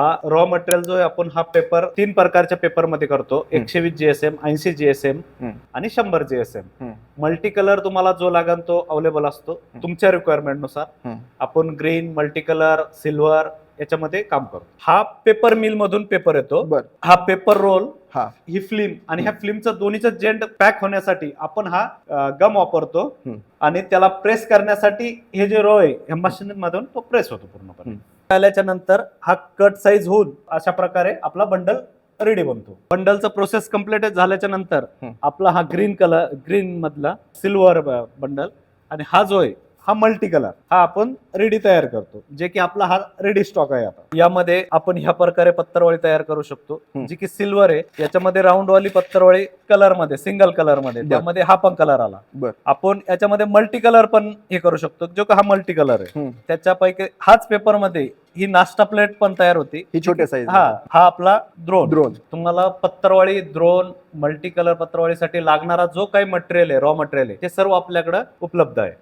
हा raw material जो आहे आपण हा पेपर तीन प्रकारच्या पेपरमध्ये करतो. एकशे वीस जीएसएम ऐंशी जीएसएम. आणि शंभर जीएसएम. मल्टी कलर तुम्हाला जो लागेल तो अवेलेबल असतो. तुमच्या रिक्वायरमेंटनुसार. आपण ग्रीन मल्टी कलर सिल्वर याच्यामध्ये काम करतो हा पेपर मिल मधून पेपर येतो. हा पेपर रोल हा. ही फिल्म आणि ह्या फिल्मचं दोन्हीचं जेंट पॅक होण्यासाठी आपण हा गम वापरतो. आणि त्याला प्रेस करण्यासाठी हे जे रो आहे ह्या मशीन मधून तो प्रेस होतो पूर्णपणे. आल्याच्यानंतर हा कट साईज होऊन अशा प्रकारे आपला बंडल रेडी बनतो बंडलचा प्रोसेस कंप्लीट झाल्याच्यानंतर. आपला हा ग्रीन कलर ग्रीन मधला सिल्वर बंडल आणि हा जो आहे हा मल्टी कलर हा आपण रेडी तयार करतो. जे की आपला हा रेडी स्टॉक आहे आता. यामध्ये आपण ह्या प्रकारे पत्तरवळी तयार करू शकतो. जी की सिल्वर आहे. याच्यामध्ये राऊंड वाली पत्तरवळी कलरमध्ये सिंगल कलरमध्ये. त्यामध्ये हा पण कलर आला. आपण याच्यामध्ये मल्टी कलर पण हे करू शकतो. जो का हा मल्टी कलर आहे. त्याच्यापैकी हाच पेपरमध्ये ही नाश्ता प्लेट पण तयार होती. ही छोट्या साईज हा हा आपला द्रोण ड्रोन तुम्हाला पत्तरवाळी द्रोण मल्टी कलर पत्रवाळीसाठी लागणारा जो काही मटेरियल आहे रॉ मटेरियल आहे ते सर्व आपल्याकडे उपलब्ध आहे.